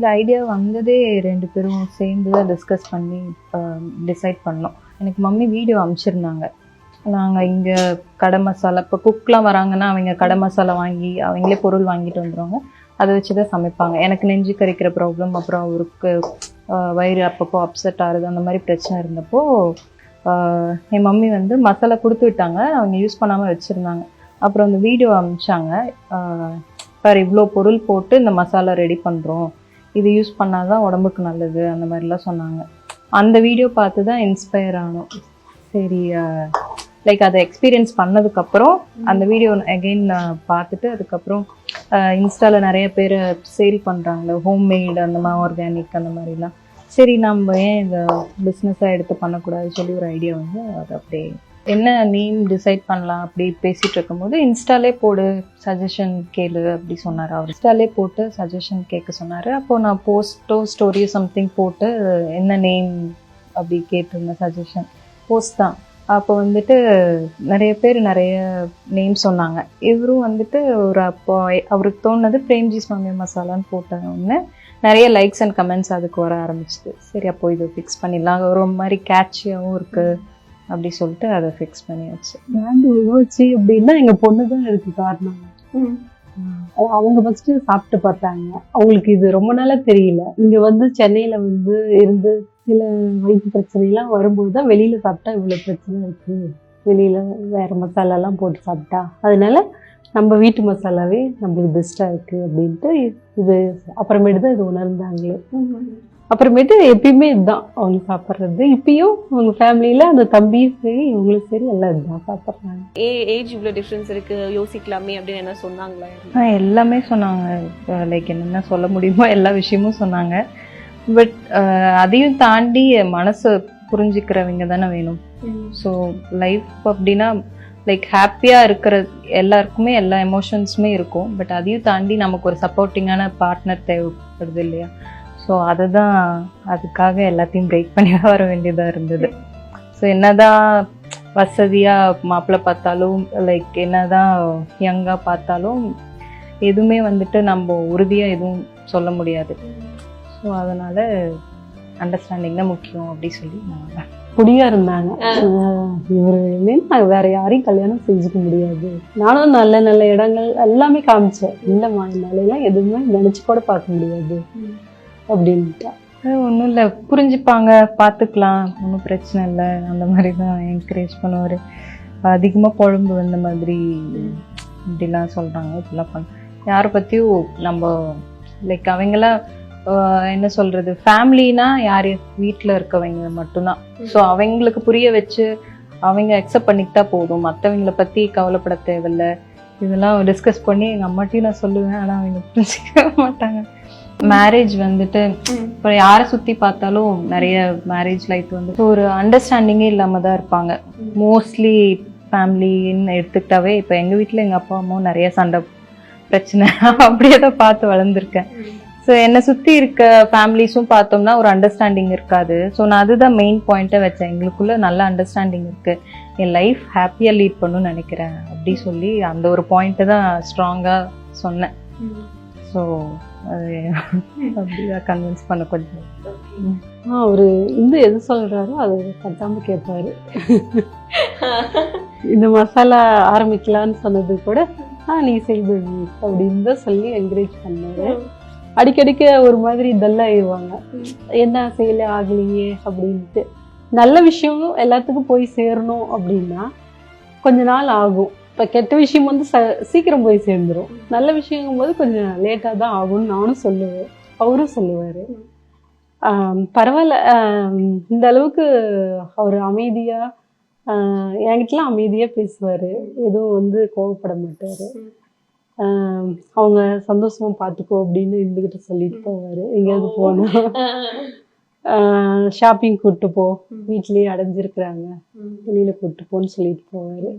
இந்த ஐடியா வந்ததே ரெண்டு பேரும் சேர்ந்து தான் டிஸ்கஸ் பண்ணி டிசைட் பண்ணோம். எனக்கு மம்மி வீடியோ அனுப்பிச்சிருந்தாங்க. நாங்கள் இங்கே கடை மசாலா இப்போ குக்லாம் வராங்கன்னா அவங்க கடை மசாலா வாங்கி அவங்களே பொருள் வாங்கிட்டு வந்துடுவாங்க அதை வச்சு தான் சமைப்பாங்க. எனக்கு நெஞ்சு கறிக்கிற ப்ராப்ளம் அப்புறம் அவருக்கு வயிறு அப்பப்போ அப்செட் ஆகுது அந்த மாதிரி பிரச்சனை இருந்தப்போ என் மம்மி வந்து மசாலா கொடுத்து விட்டாங்க. அவங்க யூஸ் பண்ணாமல் வச்சுருந்தாங்க. அப்புறம் அந்த வீடியோ அனுப்பிச்சாங்க. பாரு இவ்வளோ பொருள் போட்டு இந்த மசாலா ரெடி பண்ணுறோம் இது யூஸ் பண்ணால் தான் உடம்புக்கு நல்லது அந்த மாதிரிலாம் சொன்னாங்க. அந்த வீடியோ பார்த்து தான் இன்ஸ்பயர் ஆனோம். சரி லைக் அதை எக்ஸ்பீரியன்ஸ் பண்ணதுக்கப்புறம் அந்த வீடியோ அகெயின் பார்த்துட்டு அதுக்கப்புறம் இன்ஸ்டாவில் நிறைய பேர் சேல் பண்ணுறாங்களே ஹோம்மேட் அந்த மாதிரி ஆர்கானிக் அந்த மாதிரிலாம். சரி நம்ம ஏன் இந்த பிஸ்னஸாக எடுத்து பண்ணக்கூடாது சொல்லி ஒரு ஐடியா வந்து அது அப்படியே என்ன நேம் டிசைட் பண்ணலாம் அப்படி பேசிட்டு இருக்கும்போது இன்ஸ்டாலே போடு சஜஷன் கேளு அப்படி சொன்னார் அவர். இன்ஸ்டாலே போட்டு சஜஷன் கேட்க சொன்னார். அப்போது நான் போஸ்ட்டோ ஸ்டோரியோ சம்திங் போட்டு என்ன நேம் அப்படி கேட்டிருந்தேன் சஜஷன் போஸ்ட் தான். அப்போ வந்துட்டு நிறைய பேர் நிறைய நேம் சொன்னாங்க. இவரும் வந்துட்டு ஒரு அப்போ அவருக்கு தோணுனது பிரேம்ஜி சுவாமி மசாலான்னு போட்டாங்க ஒன்று நிறைய லைக்ஸ் அண்ட் கமெண்ட்ஸ் அதுக்கு வர ஆரம்பிச்சிது. சரி அப்போ இது ஃபிக்ஸ் பண்ணிடலாம். ஒரு மாதிரி கேட்சியாகவும் இருக்குது அப்படி சொல்லிட்டு அதை ஃபிக்ஸ் பண்ணியாச்சு பிராண்ட் உருவாச்சு அப்படின்னா எங்க பொண்ணு தான் இருக்கு காரணம் அவங்க ஃபர்ஸ்ட் சாப்பிட்டு பார்த்தாங்க. அவங்களுக்கு இது ரொம்ப நாளா தெரியல. இங்க வந்து சென்னையில வந்து இருந்து சில வயிற்று பிரச்சனை எல்லாம் வரும்போது தான் வெளியில சாப்பிட்டா இவ்வளவு பிரச்சனை இருக்கு. வெளியில வேற மசாலா எல்லாம் போட்டு சாப்பிட்டா. அதனால நம்ம வீட்டு மசாலாவே நம்மளுக்கு பெஸ்டா இருக்கு அப்படின்ட்டு இது அப்புறமேட்டு தான் இது உணர்ந்தாங்களே. அப்புறமேட்டு எப்பயுமே இதுதான். அவங்க சாப்பிட்றது. இப்பயும் அவங்க ஃபேமிலியில அந்த தம்பியும் சரி இவங்களும் சரி எல்லாம் இதுதான் சாப்பிட்றாங்க. ஏ ஏஜ் இவ்வளோ டிஃப்ரென்ஸ் இருக்கு? யோசிக்கலாமே அப்படின்னு என்ன சொன்னாங்களா? ஆ எல்லாமே சொன்னாங்க. லைக் என்னென்ன சொல்ல முடியுமோ எல்லா விஷயமும் சொன்னாங்க. பட் அதையும் தாண்டி மனசை புரிஞ்சுக்கிறவங்க தானே வேணும். ஸோ லைஃப் அப்படின்னா லைக் ஹாப்பியாக இருக்கிற எல்லாருக்குமே எல்லா எமோஷன்ஸுமே இருக்கும். பட் அதையும் தாண்டி நமக்கு ஒரு சப்போர்ட்டிங்கான பார்ட்னர் தேவைப்படுது இல்லையா? ஸோ அதை தான் அதுக்காக எல்லாத்தையும் பிரேக் பண்ணி தான் வர வேண்டியதாக இருந்தது. ஸோ என்னதான் வசதியாக மாப்பிள்ளை பார்த்தாலும் லைக் என்னதான் யங்காக பார்த்தாலும் எதுவுமே வந்துட்டு நம்ம உறுதியாக எதுவும் சொல்ல முடியாது. ஸோ அதனால் அண்டர்ஸ்டாண்டிங் தான் முக்கியம் அப்படி சொல்லி நான் குடியா இருந்தாங்க. இவரு நான் வேற யாரையும் கல்யாணம் செஞ்சுக்க முடியாது. நானும் நல்ல நல்ல இடங்கள் எல்லாமே காமிச்சேன். இல்லம்மா என்னால எல்லாம் எதுவுமே நினைச்சு கூட பார்க்க முடியாது. அப்படின்ட்டா ஒன்றும் இல்லை. புரிஞ்சுப்பாங்க. பார்த்துக்கலாம் ஒன்றும் பிரச்சனை இல்லை. அந்த மாதிரி தான் என்கரேஜ் பண்ணுவார். அதிகமாக குழம்பு வந்த மாதிரி இப்படிலாம் சொல்கிறாங்க இப்படிலாம் பண்ண யாரை பற்றியும் நம்ம லைக் அவங்களாம் என்ன சொல்கிறது ஃபேமிலினா யார் வீட்டில் இருக்கவங்க மட்டும்தான். ஸோ அவங்களுக்கு புரிய வச்சு அவங்க அக்செப்ட் பண்ணிக்கிட்டா போதும். மற்றவங்கள பற்றி கவலைப்பட தேவையில்ல. இதெல்லாம் டிஸ்கஸ் பண்ணி எங்கள் அம்மாட்டையும் நான் சொல்லுவேன். ஆனால் அவங்க புரிஞ்சுக்க மாட்டாங்க. மேரேஜ் வந்துட்டு இப்போ யாரை சுற்றி பார்த்தாலும் நிறைய மேரேஜ் லைஃப் வந்து ஒரு அண்டர்ஸ்டாண்டிங்கே இல்லாமல் தான் இருப்பாங்க. மோஸ்ட்லி ஃபேமிலின்னு எடுத்துக்கிட்டாவே இப்போ எங்கள் வீட்டில் எங்கள் அப்பா அம்மாவும் நிறைய சண்டை பிரச்சனை. அப்படியே தான் பார்த்து வளர்ந்துருக்கேன். ஸோ என்னை சுற்றி இருக்க ஃபேமிலிஸும் பார்த்தோம்னா ஒரு அண்டர்ஸ்டாண்டிங் இருக்காது. ஸோ நான் அதுதான் மெயின் பாயிண்ட்டை வச்சேன். எங்களுக்குள்ள நல்ல அண்டர்ஸ்டாண்டிங் இருக்கு. என் லைஃப் ஹாப்பியாக லீட் பண்ணணும்னு நினைக்கிறேன். அப்படி சொல்லி அந்த ஒரு பாயிண்ட்டை தான் ஸ்ட்ராங்காக சொன்னேன். ஸோ அப்படிதான் கன்வின்ஸ் பண்ண கொஞ்சம். ஆஹ் அவரு எது சொல்கிறாரோ அதை கட்டாமல் கேட்பாரு. இந்த மசாலா ஆரம்பிக்கலாம்னு சொன்னது கூட ஆ நீ செய்து அப்படின்னு தான் சொல்லி என்கரேஜ் பண்ணாரு. அடிக்கடிக்க ஒரு மாதிரி டல்லாயிடுவாங்க என்ன செய்யல ஆகலையே அப்படின்ட்டு. நல்ல விஷயம் எல்லாத்துக்கும் போய் சேரணும் அப்படின்னா கொஞ்ச நாள் ஆகும். இப்போ கெட்ட விஷயம் வந்து ச- சீக்கிரம் போய் சேர்ந்துரும். நல்ல விஷயங்கும் போது கொஞ்சம் லேட்டாக தான் ஆகும்னு நானும் சொல்லுவேன். அவரும் சொல்லுவார். பரவாயில்ல. இந்த அளவுக்கு அவர் அமைதியாக என்கிட்டலாம் அமைதியாக பேசுவார். எதுவும் வந்து கோவப்பட மாட்டார். அவங்க சந்தோஷமா பார்த்துக்கோ அப்படின்னு இருந்துகிட்ட சொல்லிட்டு போவார். எங்கேயாவது போனால் ஷாப்பிங் கூப்பிட்டு போ. வீட்லயே அடைஞ்சிருக்கிறாங்க. வெளியில கூப்பிட்டு போன்னு சொல்லிட்டு போவாரு.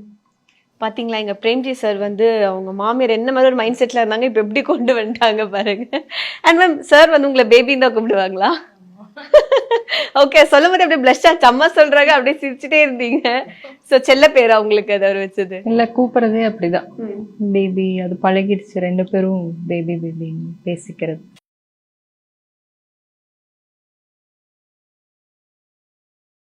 பாத்தீங்களா எங்க பிரேம்ஜி சார் வந்து அவங்க மாமியார் என்ன மாதிரி ஒரு மைண்ட் செட்ல இருந்தாங்க இப்ப எப்படி கொண்டு வந்துட்டாங்க பாருங்க. அண்ட் மேம் சார் வந்து உங்களை பேபின்னு தான் கூப்பிடுவாங்களா? ஓகே சொல்லும் போது அப்படியே பிளஷ் ஆச்சு அம்மா சொல்றாங்க அப்படியே சிரிச்சுட்டே இருந்தீங்க. சோ செல்ல பேரா உங்களுக்கு அது அவர் வச்சது? இல்லை கூப்பிட்றதே அப்படிதான். பேபி அது பழகிடுச்சு ரெண்டு பேரும் பேபி பேபின்னு பேசிக்கிறது.